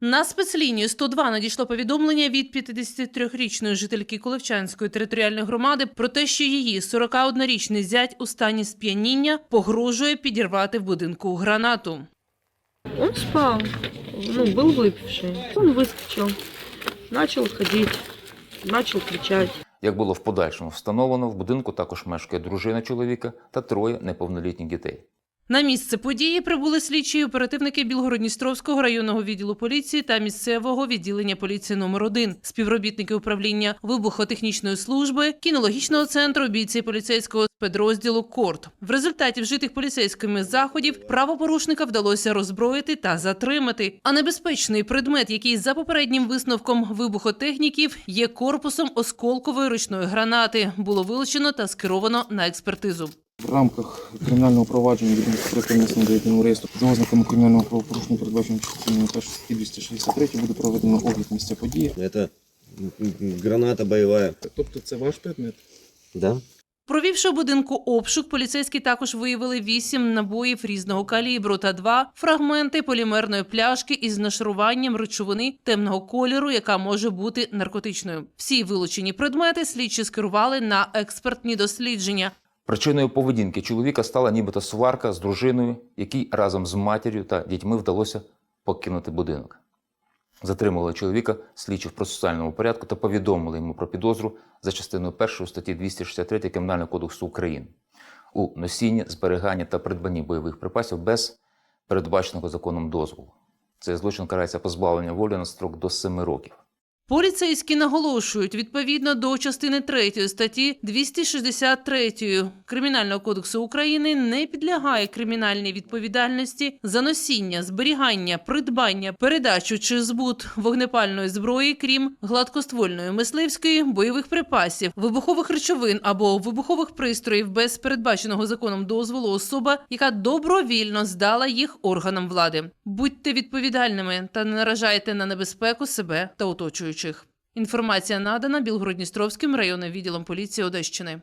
На спецлінію 102 надійшло повідомлення від 53-річної жительки Колевчанської територіальної громади про те, що її 41-річний зять у стані сп'яніння погрожує підірвати в будинку гранату. Он спал, ну, был выпивший. Он выскочил, начал ходить, начал кричать. Як було в подальшому встановлено, в будинку також мешкає дружина чоловіка та троє неповнолітніх дітей. На місце події прибули слідчі і оперативники Білгородністровського районного відділу поліції та місцевого відділення поліції номер 1 співробітники управління вибухотехнічної служби, кінологічного центру, бійці поліцейського спецрозділу Корт. В результаті вжитих поліцейськими заходів правопорушника вдалося роззброїти та затримати. А небезпечний предмет, який за попереднім висновком вибухотехніків є корпусом осколкової ручної гранати, було вилучено та скеровано на експертизу. В рамках кримінального провадження від до єдиного реєстру за ознаками кримінального правопорушення, передбаченого частиною 1 статті 263, буде проведено огляд місця події. М, граната боевая. Тобто це ваш предмет? Да? Провівши у будинку обшук, поліцейські також виявили вісім набоїв різного калібру та два фрагменти полімерної пляшки із нашаруванням речовини темного кольору, яка може бути наркотичною. Всі вилучені предмети слідчі скерували на експертні дослідження. Причиною поведінки чоловіка стала нібито сварка з дружиною, якій разом з матір'ю та дітьми вдалося покинути будинок. Затримали чоловіка слідчі в процесуальному порядку та повідомили йому про підозру за частиною 1 статті 263 Кримінального кодексу України у носінні, зберіганні та придбанні бойових припасів без передбаченого законом дозволу. Цей злочин карається позбавлення волі на строк до 7 років. Поліцейські наголошують, відповідно до частини 3 статті 263 Кримінального кодексу України не підлягає кримінальній відповідальності за носіння, зберігання, придбання, передачу чи збут вогнепальної зброї, крім гладкоствольної мисливської, бойових припасів, вибухових речовин або вибухових пристроїв без передбаченого законом дозволу особа, яка добровільно здала їх органам влади. Будьте відповідальними та не наражайте на небезпеку себе та оточуючих. Інформація надана Білгородністровським районним відділом поліції Одещини.